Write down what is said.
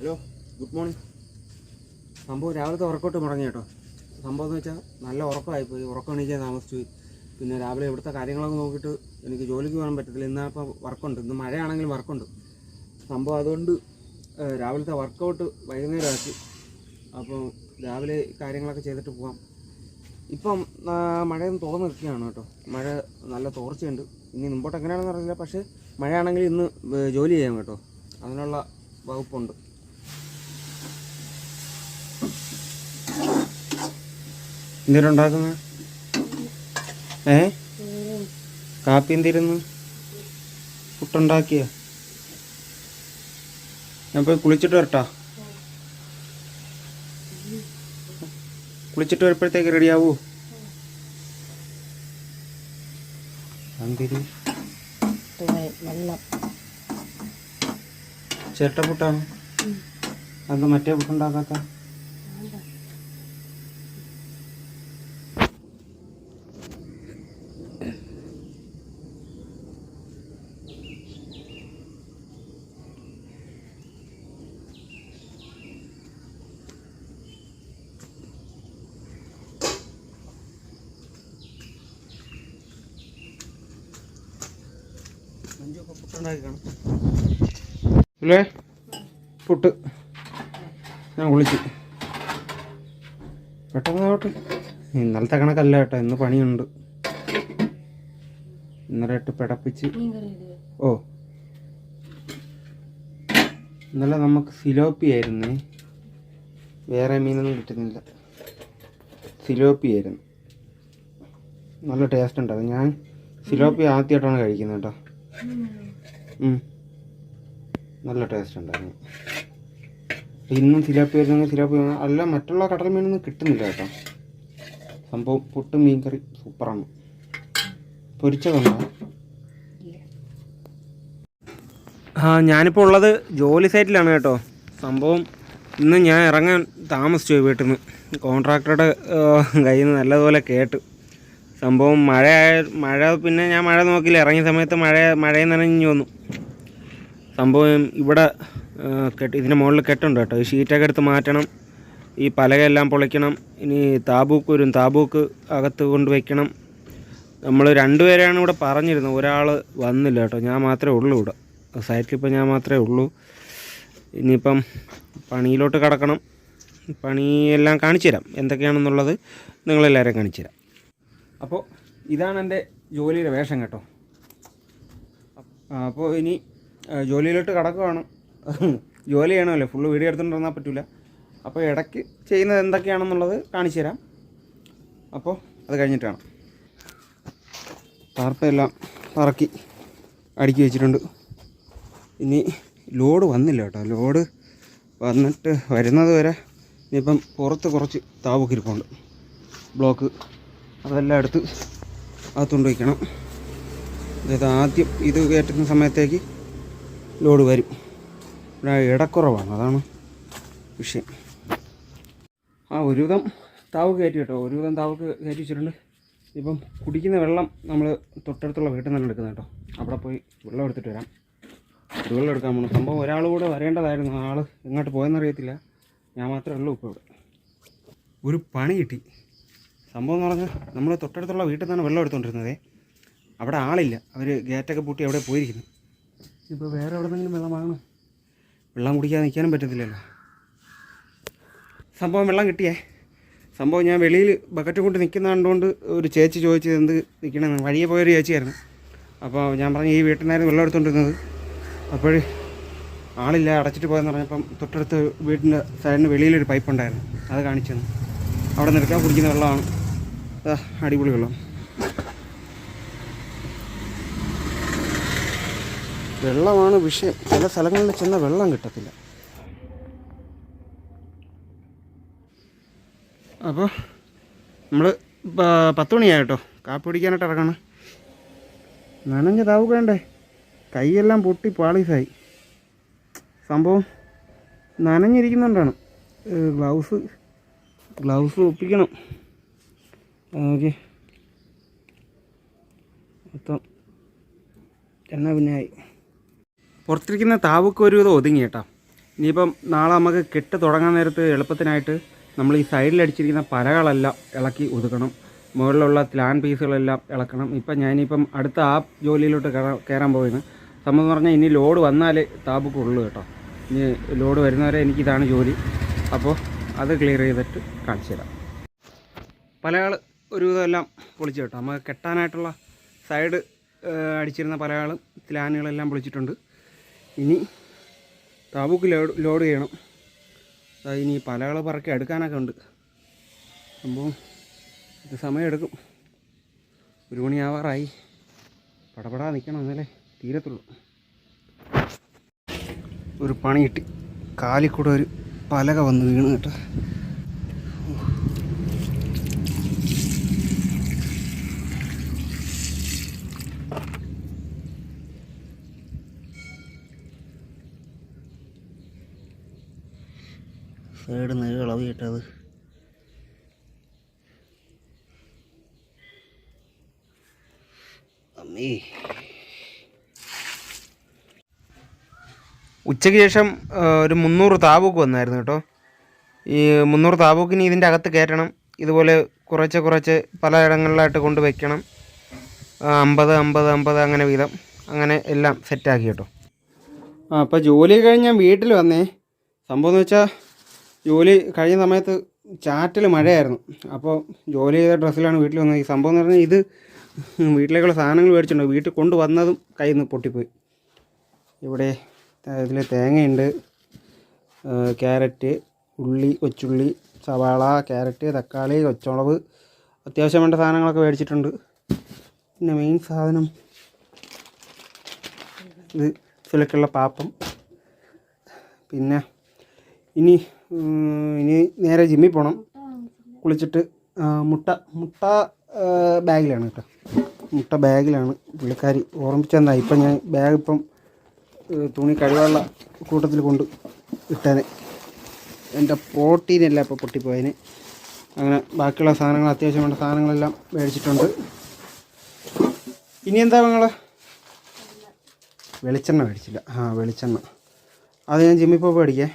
Hello good morning സംഭവം രാവിലത്തെ ഉറക്കോട്ട് മുടങ്ങി കേട്ടോ. സംഭവം എന്ന് വെച്ചാൽ നല്ല ഉറക്കമായിപ്പോയി ഉറക്കം എണീക്കാൻ താമസിച്ചു പിന്നെ രാവിലെ ഇവിടുത്തെ കാര്യങ്ങളൊക്കെ നോക്കിയിട്ട് എനിക്ക് ജോലിക്ക് പോകാൻ പറ്റത്തില്ല. ഇന്നിപ്പോൾ വർക്കുണ്ട്. ഇന്ന് മഴയാണെങ്കിലും വർക്കുണ്ട്. സംഭവം അതുകൊണ്ട് രാവിലത്തെ വർക്കൗട്ട് വൈകുന്നേരം ആക്കി അപ്പോൾ രാവിലെ കാര്യങ്ങളൊക്കെ ചെയ്തിട്ട് പോകാം ഇപ്പം മഴയൊന്നും മഴയൊന്ന് തുറന്ന് നിൽക്കുകയാണ് കേട്ടോ. മഴ നല്ല തോർച്ചയുണ്ട്. ഇനി മുമ്പോട്ട് എങ്ങനെയാണെന്ന് അറിയില്ല. പക്ഷേ മഴയാണെങ്കിൽ ഇന്ന് ജോലി ചെയ്യാം കേട്ടോ. അതിനുള്ള വകുപ്പുണ്ട്. എന്തിനുണ്ടാക്കുന്ന ഏ? കാപ്പി എന്തിരുന്നു? പുട്ടുണ്ടാക്കിയ? ഞാൻ പോയി കുളിച്ചിട്ട് വരട്ടാ. കുളിച്ചിട്ട് വരുമ്പോഴത്തേക്ക് റെഡിയാവൂ എന്തിരി ചിരട്ട പുട്ടാണ്? അത് മറ്റേ പുട്ടുണ്ടാക്കാത്ത? ഇല്ലേ? പുട്ട്. ഞാൻ വിളിച്ചു പെട്ടെന്ന് ആവട്ടെ. ഇന്നലത്തെ കണക്കല്ല കേട്ടോ ഇന്ന് പണിയുണ്ട്. ഇന്നലെ ഇട്ട് പിടപ്പിച്ച്. ഓ. ഇന്നലെ നമുക്ക് സിലോപ്പി ആയിരുന്നു. വേറെ മീനൊന്നും കിട്ടുന്നില്ല. സിലോപ്പി ആയിരുന്നു. നല്ല ടേസ്റ്റ് ഉണ്ടാവും ഞാൻ സിലോപ്പി ആദ്യമായിട്ടാണ് കഴിക്കുന്നത് കേട്ടോ. നല്ല ടേസ്റ്റ് ഉണ്ടായിരുന്നു. ഇന്നും സിലാപ്പി വരുന്നെങ്കിൽ സിലാപ്പി അല്ല മറ്റുള്ള കടൽ മീനൊന്നും കിട്ടുന്നില്ല കേട്ടോ. സംഭവം പുട്ടും മീൻകറി സൂപ്പറാണ്. പൊരിച്ചതുണ്ടോ ആ ഞാനിപ്പോൾ ഉള്ളത് ജോലി സൈറ്റിലാണ് കേട്ടോ. സംഭവം ഇന്ന് ഞാൻ ഇറങ്ങാൻ താമസിച്ചു വീട്ടിൽ നിന്ന് കോൺട്രാക്ടറുടെ കയ്യിൽ നിന്ന് നല്ലതുപോലെ കേട്ട്. സംഭവം മഴ മഴ പിന്നെ ഞാൻ മഴ നോക്കില്ല. ഇറങ്ങിയ സമയത്ത് മഴ മഴയിൽ നനഞ്ഞു വന്നു. സംഭവം ഇവിടെ കെട്ട് ഇതിന്റെ മുകളിൽ കെട്ടുണ്ട് കേട്ടോ. ഈ ഷീറ്റൊക്കെ എടുത്ത് മാറ്റണം. ഈ പലകയെല്ലാം പൊളിക്കണം. ഇനി താബൂക്ക് വരും. താബൂക്ക് അകത്ത് കൊണ്ട് വയ്ക്കണം നമ്മൾ രണ്ടുപേരെയാണ് ഇവിടെ പറഞ്ഞിരുന്നത്. ഒരാൾ വന്നില്ല കേട്ടോ. ഞാൻ മാത്രമേ ഉള്ളൂ ഇവിടെ. സൈറ്റിൽ ഇപ്പോൾ ഞാൻ മാത്രമേ ഉള്ളൂ. ഇനിയിപ്പം പണിയിലോട്ട് കിടക്കണം. പണിയെല്ലാം കാണിച്ചു തരാം എന്തൊക്കെയാണെന്നുള്ളത് നിങ്ങളെല്ലാവരെയും കാണിച്ചു തരാം അപ്പോൾ ഇതാണ് എന്റെ ജോലിയുടെ വേഷം കേട്ടോ. അപ്പോൾ ഇനി ജോലിയിലോട്ട് കടക്കുവാണ്. ജോലി ചെയ്യണമല്ലോ? ഫുള്ള് വീഡിയോ എടുത്തുകൊണ്ടിരുന്നാൽ പറ്റില്ല അപ്പോൾ ഇടയ്ക്ക് ചെയ്യുന്നത് എന്തൊക്കെയാണെന്നുള്ളത് കാണിച്ചു തരാം. അപ്പോൾ അത് കഴിഞ്ഞിട്ടാണ്. കാണാം ടാർപ്പെല്ലാം പറക്കി അടുക്കി വെച്ചിട്ടുണ്ട്. ഇനി ലോഡ് വന്നില്ല കേട്ടോ. ലോഡ് വന്നിട്ട് വരുന്നത് വരെ ഇനിയിപ്പം പുറത്ത് കുറച്ച് താവൊക്കെ ഇരിപ്പുണ്ട്. ബ്ലോക്ക് അതെല്ലാം എടുത്ത് അകത്തുകൊണ്ട് വയ്ക്കണം. അതായത് ആദ്യം ഇത് കയറ്റുന്ന സമയത്തേക്ക് ലോഡ് വരും. ഇവിടെ ഇടക്കുറവാണ് അതാണ് വിഷയം. ആ ഒരുവിധം താവ് കയറ്റി കേട്ടോ. ഒരുവിധം താവ് കയറ്റി വെച്ചിട്ടുണ്ട്. ഇപ്പം കുടിക്കുന്ന വെള്ളം നമ്മൾ തൊട്ടടുത്തുള്ള വീട്ടിൽ നിന്ന് എടുക്കുന്നത് കേട്ടോ. അവിടെ പോയി വെള്ളം എടുത്തിട്ട് വരാം. വെള്ളം എടുക്കാൻ പോകണം സംഭവം ഒരാൾ കൂടെ വരേണ്ടതായിരുന്നു. ആൾ എങ്ങോട്ട് പോയെന്നറിയത്തില്ല ഞാൻ മാത്രമേ ഉള്ളൂ ഇപ്പോൾ ഇവിടെ. ഒരു പണി കിട്ടി. സംഭവം എന്ന് പറഞ്ഞാൽ നമ്മൾ തൊട്ടടുത്തുള്ള വീട്ടിൽ നിന്നാണ് വെള്ളം എടുത്തുകൊണ്ടിരുന്നത് അവിടെ ആളില്ല. അവർ ഗേറ്റൊക്കെ പൂട്ടി അവിടെ പോയിരിക്കുന്നു. ഇപ്പോൾ വേറെ എവിടെ നിന്നെങ്കിലും വെള്ളം വാങ്ങണം? വെള്ളം കുടിക്കാതെ നിൽക്കാനും പറ്റത്തില്ലല്ലോ. സംഭവം വെള്ളം കിട്ടിയേ. സംഭവം ഞാൻ വെളിയിൽ ബക്കറ്റ് കൊണ്ട് നിൽക്കുന്ന കണ്ടുകൊണ്ട് ഒരു ചേച്ചി ചോദിച്ചത് എന്ത് നിൽക്കണമെന്ന് വഴിയെ പോയൊരു ചേച്ചിയായിരുന്നു. അപ്പോൾ ഞാൻ പറഞ്ഞു ഈ വീട്ടിൽ നിന്നായിരുന്നു വെള്ളം എടുത്തുകൊണ്ടിരുന്നത് അപ്പോൾ ആളില്ല അടച്ചിട്ട് പോയെന്ന് പറഞ്ഞപ്പം തൊട്ടടുത്ത് വീടിന്റെ സൈഡിന് വെളിയിലൊരു പൈപ്പ് ഉണ്ടായിരുന്നു അത് കാണിച്ചു അവിടെ നിൽക്കാൻ കുടിക്കുന്ന വെള്ളമാണ്. അടിപൊളി വെള്ളം. വെള്ളമാണ് വിഷയം ചില സ്ഥലങ്ങളിൽ ചെന്ന വെള്ളം കിട്ടത്തില്ല. അപ്പോൾ നമ്മൾ പത്ത് മണിയായിട്ടോ. കാപ്പി പിടിക്കാനായിട്ട് ഇറങ്ങണം. നനഞ്ഞതാവുകണ്ടേ കൈയെല്ലാം പൊട്ടി പാളീസായി. സംഭവം നനഞ്ഞിരിക്കുന്നുണ്ടാണ്. ഗ്ലൗസ് ഗ്ലൗസ് ഒപ്പിക്കണം. ഓക്കെ മൊത്തം എണ്ണ പിന്നെ ആയി. പുറത്തിരിക്കുന്ന താവൊക്കെ ഒരു വിധം ഒതുങ്ങി കേട്ടോ. ഇനിയിപ്പം നാളെ നമുക്ക് കെട്ട് തുടങ്ങാൻ നേരത്ത് എളുപ്പത്തിനായിട്ട് നമ്മൾ ഈ സൈഡിൽ അടിച്ചിരിക്കുന്ന പലകളെല്ലാം ഇളക്കി ഒതുക്കണം. മുകളിലുള്ള ലാൻ പീസുകളെല്ലാം ഇളക്കണം. ഇപ്പം ഞാനിപ്പം അടുത്ത ആ ജോലിയിലോട്ട് കയറാൻ പോവുകയാണ്. സംഭവം എന്ന് പറഞ്ഞാൽ ഇനി ലോഡ് വന്നാലേ താബുക്കുള്ളൂ കേട്ടോ. ഇനി ലോഡ് വരുന്നവരെ എനിക്കിതാണ് ജോലി. അപ്പോൾ അത് ക്ലിയർ ചെയ്തിട്ട് കാണിച്ചു തരാം. പലകൾ ഇതെല്ലാം പൊളിച്ചു കേട്ടോ. നമുക്ക് കെട്ടാനായിട്ടുള്ള സൈഡ് അടിച്ചിരുന്ന പലകളും ത്ലാനുകളെല്ലാം പൊളിച്ചിട്ടുണ്ട്. ഇനി താബൂക്ക് ലോഡ് ലോഡ് ചെയ്യണം. ദാ ഇനി പലകൾ പറക്കി എടുക്കാനൊക്കെ ഉണ്ട്. സംഭവം ഇത് സമയമെടുക്കും. ഒരു മണിയാവാറായി. പടപടാ നിൽക്കണം എന്നല്ലേ തീരത്തുള്ളൂ. ഒരു പണി കിട്ടി. കാലിൽ കൂടെ ഒരു പലക വന്ന് വീണ് കേട്ടോ. സൈഡ് നിന്ന് ഇളവ് കിട്ടത് അമ്മേ. ഉച്ചയ്ക്ക് ശേഷം ഒരു മുന്നൂറ് താബൂക്ക് വന്നായിരുന്നു കേട്ടോ. ഈ മുന്നൂറ് താബൂക്കിന് ഇതിന്റെ അകത്ത് കയറ്റണം. ഇതുപോലെ കുറച്ച് കുറച്ച് പലയിടങ്ങളിലായിട്ട് കൊണ്ട് വയ്ക്കണം അമ്പത് അമ്പത് അമ്പത് അങ്ങനെ വീതം. അങ്ങനെ എല്ലാം സെറ്റാക്കി കേട്ടോ. ആ അപ്പോൾ ജോലി കഴിഞ്ഞ് ഞാൻ വീട്ടിൽ വന്നേ. സംഭവം എന്ന് വെച്ചാൽ ജോലി കഴിഞ്ഞ സമയത്ത് ചാറ്റിൽ മഴയായിരുന്നു. അപ്പോൾ ജോലി ചെയ്ത ഡ്രസ്സിലാണ് വീട്ടിൽ വന്നത്. ഈ സംഭവം എന്ന് പറഞ്ഞാൽ ഇത് വീട്ടിലേക്കുള്ള സാധനങ്ങൾ മേടിച്ചിട്ടുണ്ട് വീട്ടിൽ കൊണ്ടുവന്നതും കയ്യിൽ നിന്ന് പൊട്ടിപ്പോയി. ഇവിടെ ഇതിൽ തേങ്ങയുണ്ട്. ക്യാരറ്റ് ഉള്ളി കൊച്ചുള്ളി സവാള ക്യാരറ്റ് തക്കാളി കൊച്ചുളവ് അത്യാവശ്യം വേണ്ട സാധനങ്ങളൊക്കെ മേടിച്ചിട്ടുണ്ട്. പിന്നെ മെയിൻ സാധനം ഇത് ഇതിലൊക്കെയുള്ള പാപ്പം. പിന്നെ ഇനി ഇനി നേരെ ജിമ്മിൽ പോകണം കുളിച്ചിട്ട് മുട്ട മുട്ട ബാഗിലാണ് കേട്ടോ. മുട്ട ബാഗിലാണ് പുള്ളിക്കാരി ഓർമ്മിച്ചെന്താ ഇപ്പം ഞാൻ ബാഗ് ഇപ്പം തുണി കഴുകാനുള്ള കൂട്ടത്തിൽ കൊണ്ട് ഇട്ടേനെ. എന്റെ പ്രോട്ടീനെല്ലാം ഇപ്പോൾ പൊട്ടിപ്പോയതിന് അങ്ങനെ ബാക്കിയുള്ള സാധനങ്ങൾ അത്യാവശ്യം വേണ്ട സാധനങ്ങളെല്ലാം മേടിച്ചിട്ടുണ്ട്. ഇനി എന്താ നിങ്ങൾ വെളിച്ചെണ്ണ മേടിച്ചില്ല. ആ വെളിച്ചെണ്ണ. അത് ഞാൻ ജിമ്മിൽ പോയി മേടിക്കേ.